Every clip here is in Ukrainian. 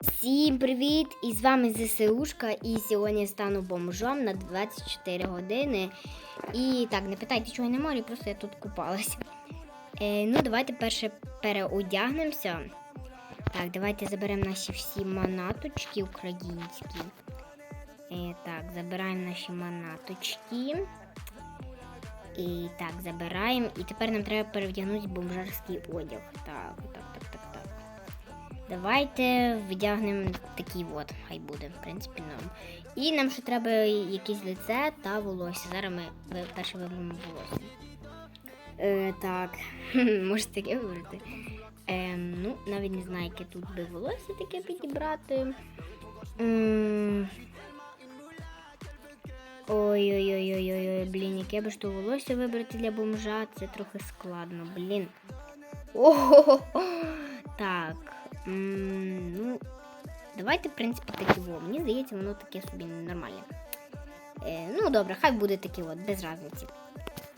Всім привіт! І з вами ЗСУшка. І сьогодні стану бомжом на 24 години. І так, не питайте, чого я на морі, просто я тут купалася. Е, ну, давайте перше переодягнемося. Так, давайте заберемо наші всі манаточки українські. Е, так, забираємо наші манаточки. І так, забираємо. І тепер нам треба перевдягнути бомжарський одяг. Так, так, так, так. Давайте вдягнемо такий от, хай буде, в принципі, нам. І нам ще треба якесь лице та волосся. Зараз ми перше виберемо волосся. Е, так, можете таке вибрати. Е, ну, навіть не знаю, яке тут би волосся таке підібрати. Ой-ой-ой-ой-ой, блін, яке би ж то волосся вибрати для бомжа, це трохи складно, блін. Ого, так. Ну, давайте, в принципі, такі во. Мені здається, воно таке собі нормальне. Е, ну, добре, хай буде такі от, без разниці.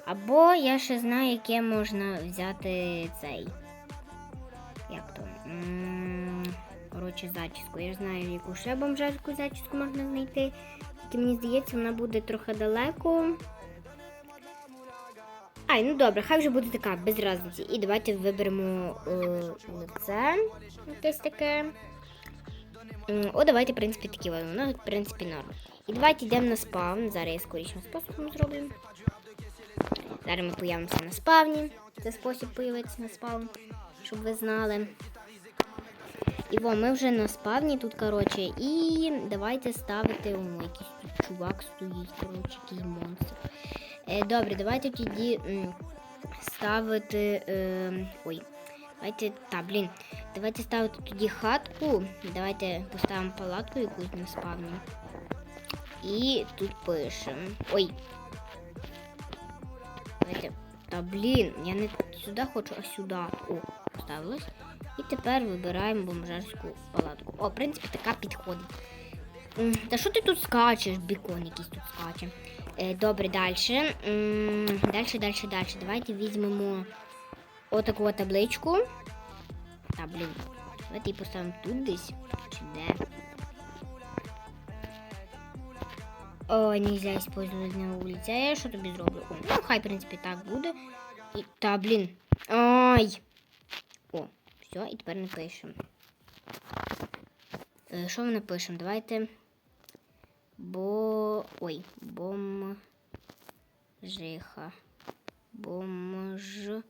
Або я ще знаю, яке можна взяти цей. Як то? Коротше, зачіску. Я знаю, яку ще бомжарську зачіску можна знайти. Тільки мені здається, вона буде трохи далеко. Ай, ну добре, хай вже буде така, без разниці. І давайте виберемо е, лице якесь таке. О, давайте, в принципі, такі воно, воно, в принципі, норм. І давайте йдемо на спавн. Зараз я скорішим способом зроблю. Зараз ми появимося на спавні. Це спосіб появитися на спавн, щоб ви знали. І во, ми вже на спавні тут, коротше, і давайте ставити. О, якийсь чувак стоїть, коротше, якийсь монстр. Е, добре, давайте тоді ставити. Е, ой, давайте. Та, блін. Давайте ставити тоді хатку. Давайте поставимо палатку якусь на спавні. І тут пишемо. Ой. Давайте. Та блін, я не сюди хочу, а сюди. О, поставилось. І тепер вибираємо бомжарську палатку. О, в принципі, така підходить. Та що ти тут скачеш? Бікон якийсь тут скаче. Е, добре, далі. Далі, далі, далі. Давайте візьмемо отаку от табличку. Та, блін. Давайте її поставимо тут десь. Чи де? Ой, нельзя использовать на вулиці. А я що тобі зроблю? О, ну, хай, в принципі, так буде. І, та, блін. Ай! О, все, і тепер напишемо. Е, Що ми напишемо? Давайте. Бо. Ой, бомжиха. Бомжиха.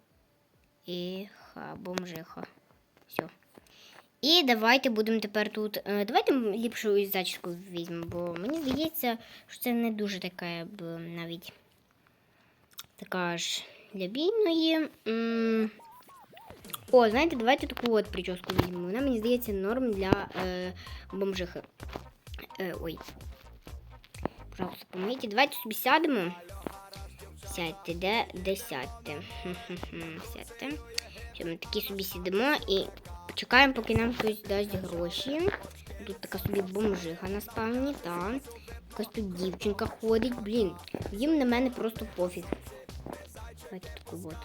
Бомжиха. Все. І давайте будемо тепер тут. е, Давайте ліпшу зачіску візьмемо, бо мені здається, що це не дуже таке б навіть така ж для бідної. М, О, знаєте, давайте таку от прическу візьмемо. Вона мені здається норм для е, бомжихи. Е, ой. Пожалуйста, помийте. Давайте собі сядемо. Сядьте, де, де сядьте. Сядьте. Що ми такі собі сидимо і чекаємо, поки нам хтось дасть гроші. Тут така собі бомжиха на спавні, та. Якась тут дівчинка ходить. Блін, їм на мене просто пофіг. Давайте таку от.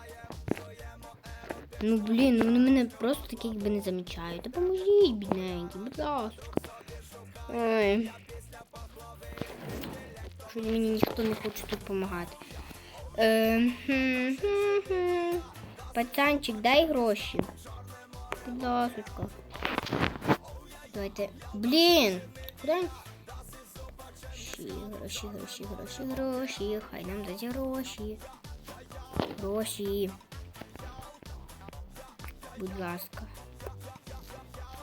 Ну блін, ну вони мене просто такі якби не замічають. Та поможіть, бідненькі, будь ласка. Ой. Що мені ніхто не хоче тут допомагати. Е. Пацанчик, дай гроші. Будь ласочка. Давайте. Блін! Куди? Гроші, гроші, гроші, гроші. Хай нам дасть гроші. Гроші. Будь ласка.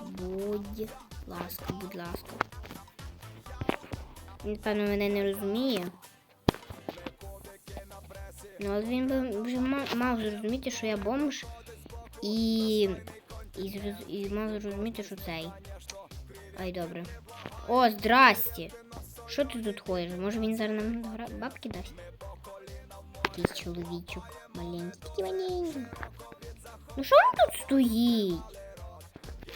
Будь ласка, будь ласка. Він, певно, мене не розуміє. Ну, але він вже мав зрозуміти, що я бомж, і, і, і мав зрозуміти, що цей. Ай, добре. О, здрасте! Що ти тут ходиш? Може він зараз нам бабки дасть? Якийсь чоловічок маленький, маленький. Ну що він тут стоїть?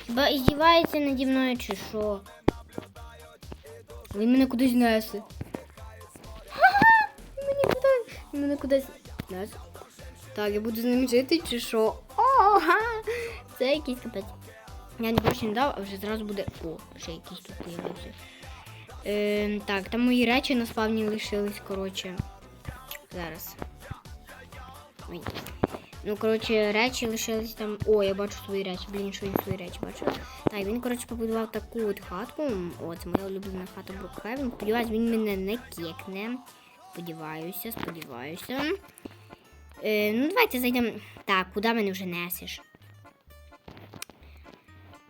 Хіба іздівається наді мною чи що? Він мене кудись несе. Ха-ха! Кудись. Мене кудись несе. Так, я буду з ним жити чи що? Ага! Це якийсь капець. Я не більше не дав, а вже зразу буде. О, ще якийсь тут появився. Е, так, там мої речі на спавні лишились, коротше. Зараз. Ой. Ну, коротше, речі лишились там. О, я бачу свої речі. Блін, що він свої речі бачу. Так, він, коротше, побудував таку от хатку. О, це моя улюблена хата Брукхевен. Сподіваюсь, він мене не кекне. Сподіваюся, сподіваюся. Е, ну, давайте зайдемо. Так, куди мене вже несеш?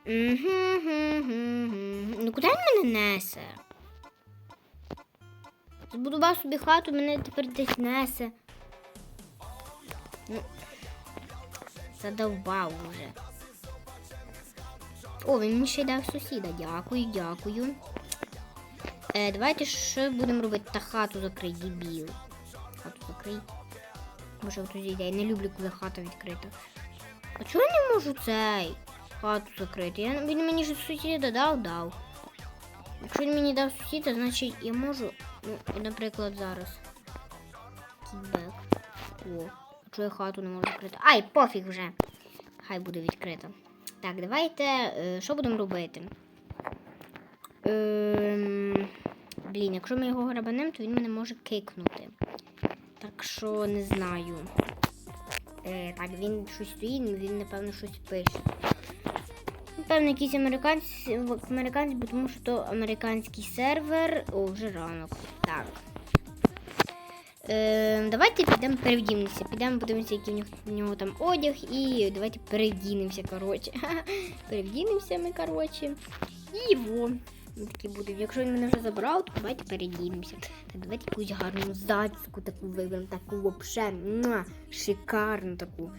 Ну куди він мене несе? Збудував собі хату, мене тепер десь несе. Задовбав уже. О, він мені ще й дав сусіда. Дякую, дякую. Е, давайте що будемо робити? Та хату закрий, дебіл. Хату закрий. Може, от тоді. Я не люблю, коли хата відкрита. А чого я не можу цей хату закрити? Я, він мені ж сусіда дав, дав. Якщо він мені дав сусіда, значить я можу. Ну, наприклад, зараз. Кітбек. О, чого я хату не можу закрити? Ай, пофіг вже. Хай буде відкрита. Так, давайте. е, що будемо робити? Ем, блін, якщо ми його грабанемо, то він мене може кикнути. Так що не знаю. Е, так, він щось стоїть, він, напевно, щось пише. Напевно, якийсь американці, американець, бо тому що то американський сервер. О, вже ранок. Так. Е, давайте підемо перевдінемося. Підемо подивимося, який в нього, в нього там одяг, і давайте перевдінемося, коротше. перевдінемося ми, коротше. І во. Ми такі будемо. Якщо він мене вже забрав, то давайте передінемося. Так, давайте якусь гарну зачіску таку виберемо, таку вообще шикарну таку.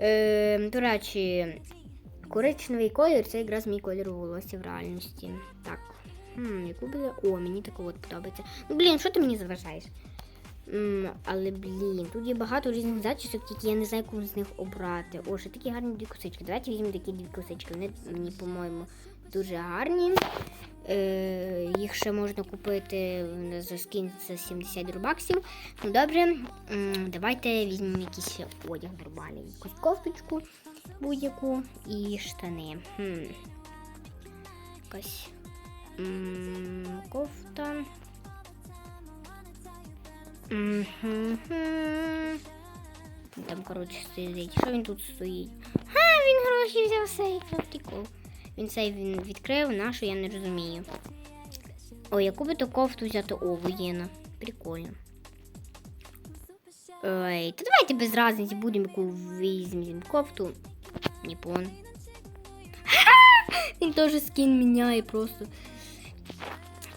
Е, до речі, коричневий колір це якраз мій колір волосся в реальності. Так. Хм, яку буде. О, мені таку от подобається. Ну, блін, що ти мені заважаєш? М, але блін, тут є багато різних зачісок, тільки я не знаю, яку з них обрати. О, ще такі гарні дві косички. Давайте візьмемо такі дві косички. Вони мені, по-моєму, дуже гарні. Е, їх ще можна купити за скін за 70 рубаксів. Ну добре, давайте візьмемо якийсь одяг нормальний. Якусь кофточку будь-яку і штани. Хм. Якась м, кофта. Там, коротше, стоїть. Що він тут стоїть? А, він гроші взяв сейф, прикол. Він сейф він відкрив, нашу я не розумію. О, яку би то кофту взяти? О, воєнна. Прикольно. Ой, та давайте без разниці будемо яку візьмемо кофту. Ніпон. Він теж скін міняє просто.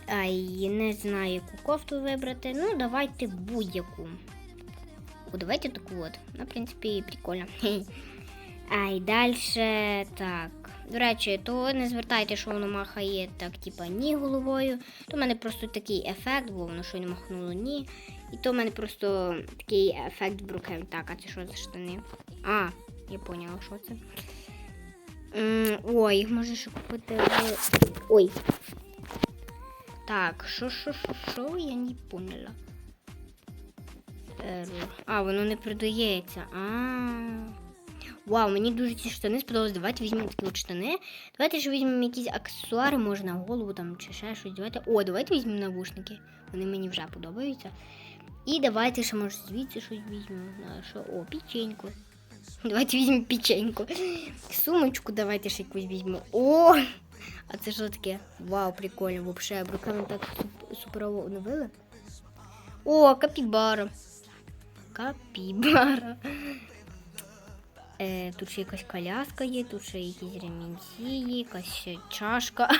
Ай, не знаю, яку кофту вибрати. Ну, давайте будь-яку. Давайте таку от. Ну, в принципі, прикольно. Ай, далі так. До речі, то не звертайте, що воно махає так, типа, ні головою. То в мене просто такий ефект, бо воно щойно махнуло ні. І то в мене просто такий ефект Брукхем. Так, а це що за штани? А, я поняла, що це. Ой, їх можна ще купити. Ой. Так, що, що, що, що, я не поняла. Error. А, воно не продається. А. Вау, мені дуже ці штани сподобались. Давайте візьмемо такі от штани. Давайте ж візьмемо якісь аксесуари, може на голову там чи ще щось. Давайте. О, давайте візьмемо навушники. Вони мені вже подобаються. І давайте ще може звідси щось візьмемо. Що? О, печеньку. Давайте візьмемо печеньку. Сумочку давайте ще якусь візьмемо. О! А це що таке? Вау, прикольно. Вообще, бруками так суп- суперово оновили. О, капібара. Капібара. Е, тут ще якась коляска є, тут ще якісь ремінці якась ще чашка.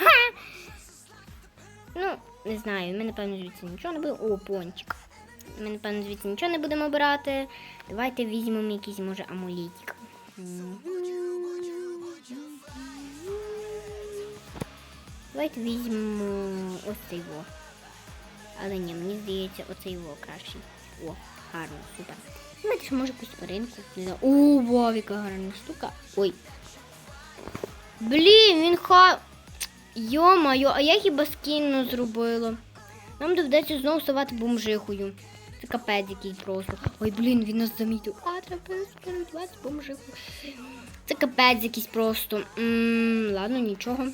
ну, не знаю, ми, напевно, звідси нічого не будемо. О, пончик. Ми, напевно, звідси нічого не будемо брати. Давайте візьмемо якийсь, може, амулетик. Давайте візьмемо ось цей во. Але ні, мені здається, оцей во кращий. О, гарно, супер. Давайте ж може якусь тваринку. Не знаю. О, вау, яка гарна штука. Ой. Блін, він ха. Йо-моє, а я хіба скінно зробила. Нам доведеться знову ставати бомжихою. Це капець який просто. Ой, блін, він нас замітив. А, треба передвати бомжику. Це капець якийсь просто. м ладно, нічого.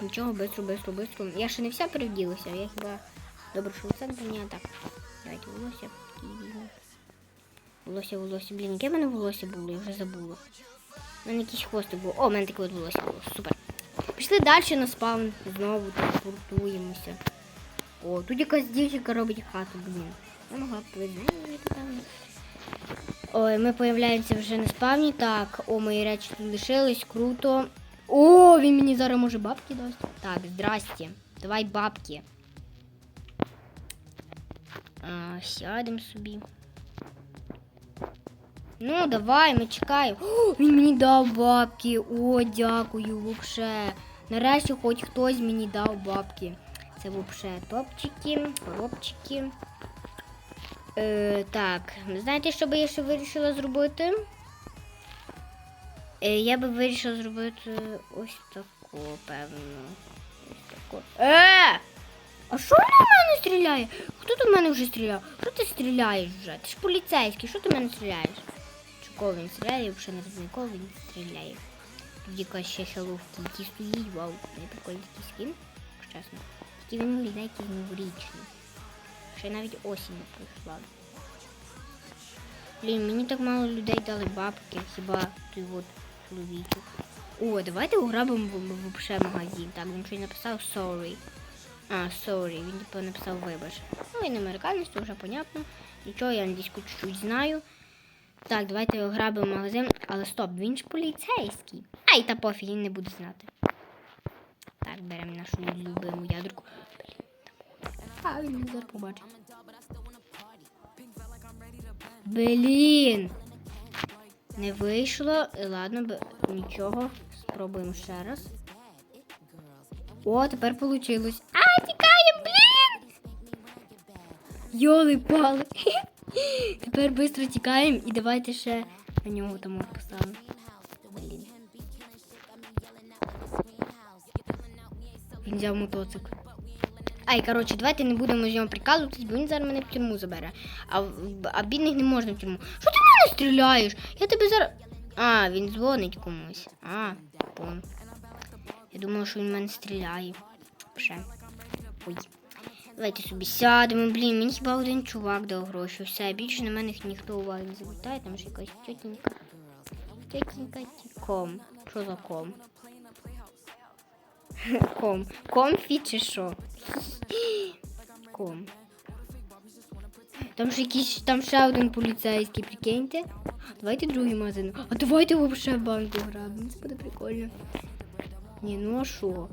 Нічого, бистро, бистро, бистро. Я ще не вся перевділася, я хіба добре, що це мені так. Давайте волосся. Волосся, волосся. Блін, яке в мене волосся було, я вже забула. У мене якийсь хвостик був. О, у мене таке от волосся було. Супер. Пішли далі на спаун. Знову телепортуємося. О, тут якась дівчинка робить хату, блін. Я могла б певно. Ой, ми появляємося вже на спавні. Так, о, мої речі тут лишились, круто. О, він мені зараз може бабки дасть. Так, здрасте. Давай бабки. Сядемо собі. Ну, давай, ми чекаємо. О, він мені дав бабки. О, дякую, вообще. Нарешті хоч хтось мені дав бабки. Це вообще топчики, коробчики. Е, так, знаєте, що би я ще вирішила зробити? Е, я би вирішила зробити ось таку, певно. Ось таку. Е! А що в мене стріляє? Хто в мене вже стріляв? Що ти стріляєш вже? Ти ж поліцейський, що ти мене стріляєш? Чи кого він стріляє, взагалі не розумію, кого він стріляє. Тут якась ще Hello Kitty стоїть, вау, не прикольний такий скін, чесно. Тільки він виглядає якийсь новорічний. Ще навіть осінь не прийшла. Блін, мені так мало людей дали бабки, хіба той от чоловічок. О, давайте ограбимо в- вообще магазин. Так, він щось написав sorry. А, sorry, він типу написав вибач. Ну, він американець, це вже понятно. Нічого, я англійську чуть-чуть знаю. Так, давайте ограбимо магазин, але стоп, він ж поліцейський. Ай, та пофіг, він не буде знати. Так, беремо нашу любиму ядерку. Блін, А, він зараз побачить. Блін. Не вийшло. Ладно, нічого. Спробуємо ще раз. О, тепер вийшло. А, тікаємо, блін! Йоли пали. Тепер швидко тікаємо і давайте ще на нього там поставимо. Блін. Він взяв мотоцикл. Ай, коротше, давайте не будемо з нього прикалуватись, бо він зараз мене в тюрму забере. А, а бідних не можна в тюрму. Що ти в мене стріляєш? Я тебе зараз. А, він дзвонить комусь. А, пон. Я думала, що він в мене стріляє. Вже. Ой. Давайте собі сядемо. Блін, мені хіба один чувак дав гроші. Все, більше на мене ніхто уваги не звертає, там ж якась тітенька. Тітенька ком. Що за ком? Ком. Комфі чи що? Ком. Там ж якийсь, там ще один поліцейський, прикиньте. Давайте другий магазин. А давайте вообще банку грабимо. Це буде прикольно. Ні, ну а що?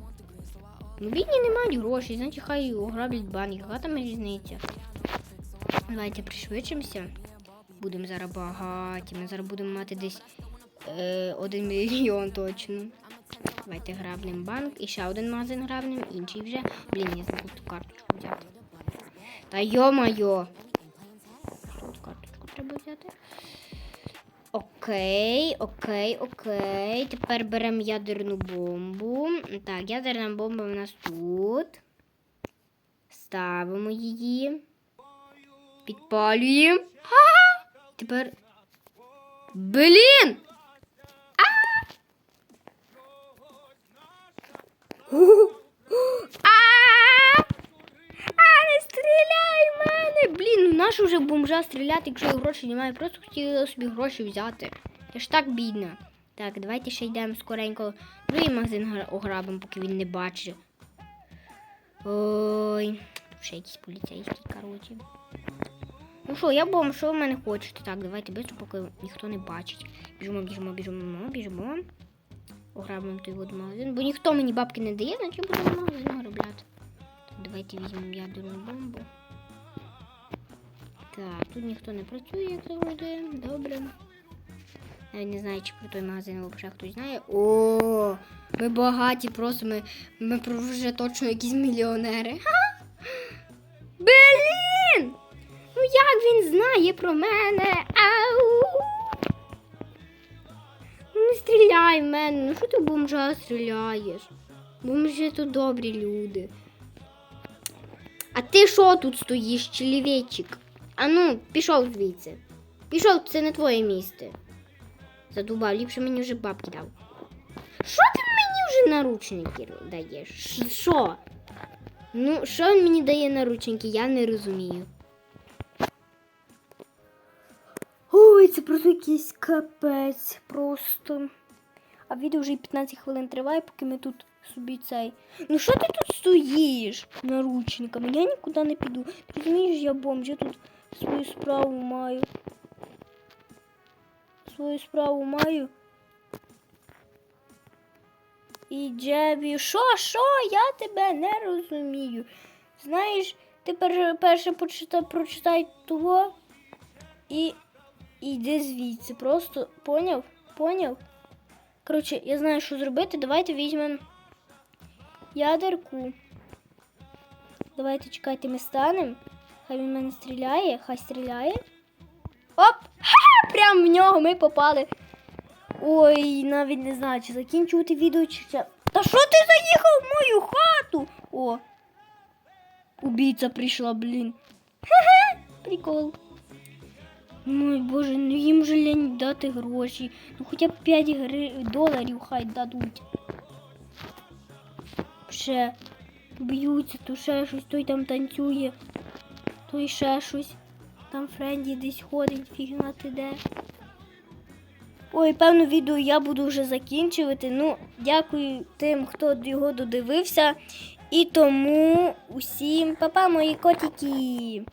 Ну бідні не мають грошей, значить хай ограблять банк. Яка там різниця? Давайте пришвидшимося. Будемо зараз багаті. Ми зараз будемо мати десь е, один мільйон точно. Давайте грабнем банк. І ще один магазин грабнем, інший вже. Блін, я забув ту карточку взяти. Та йо-майо. Тут карточку треба взяти? Окей, окей, окей. Тепер беремо ядерну бомбу. Так, ядерна бомба у нас тут. Ставимо її. Підпалюємо. Тепер. Блін! А! А, не стріляй в мене! Блін, ну нащо вже бомжа стріляти, якщо грошей немає, просто хотіла собі гроші взяти. Я ж так бідна. Так, давайте ще йдемо скоренько. Другий магазин ограбимо, поки він не бачить. Ой, ще якісь поліцейські, коротше. Ну що, я бомж, що ви мене хочете? Так, давайте швидко, поки ніхто не бачить. Біжимо, біжимо, біжимо, біжимо. Ограбимо той от магазин. Бо ніхто мені бабки не дає, значить будемо магазин грабляти. Давайте візьмемо ядерну бомбу. Так, тут ніхто не працює, як завжди. Добре. Я не знаю, чи про той магазин взагалі хтось знає. О, ми багаті, просто ми, ми вже точно якісь мільйонери. Ха! Блін! Ну як він знає про мене? Ау! Не стріляй в мене, ну що ти бомжа стріляєш? Бомжі то добрі люди. А ти що тут стоїш, чоловічик? А ну, пішов звідси. Пішов, це не твоє місце. Задубав, ліпше мені вже бабки дав. Що ти мені вже наручники даєш? Що? Ну, що він мені дає наручники, я не розумію. Це просто якийсь капець просто. А відео вже і 15 хвилин триває, поки ми тут собі цей. Ну що ти тут стоїш наручниками? Я нікуди не піду. Ти розумієш, я бомж, я тут свою справу маю. Свою справу маю. І Джебі, що, що? Я тебе не розумію. Знаєш, ти перше, прочитай того і і йди звідси. Просто поняв? Поняв? Коротше, я знаю, що зробити. Давайте візьмемо ядерку. Давайте чекайте, ми станемо. Хай він мене стріляє, хай стріляє. Оп! Ха! Прям в нього ми попали. Ой, навіть не знаю, чи закінчувати відео, чи це. Та що ти заїхав в мою хату? О! Убійця прийшла, блін. Ха-ха! Прикол. Ой, боже, ну їм вже лень дати гроші. Ну хоча б 5 гри... доларів хай дадуть. Ще б'ються, то ще щось, той там танцює, той ще щось. Там Френді десь ходить, фіг знати де. Ой, певно, відео я буду вже закінчувати. Ну, дякую тим, хто його додивився. І тому усім па-па, мої котики!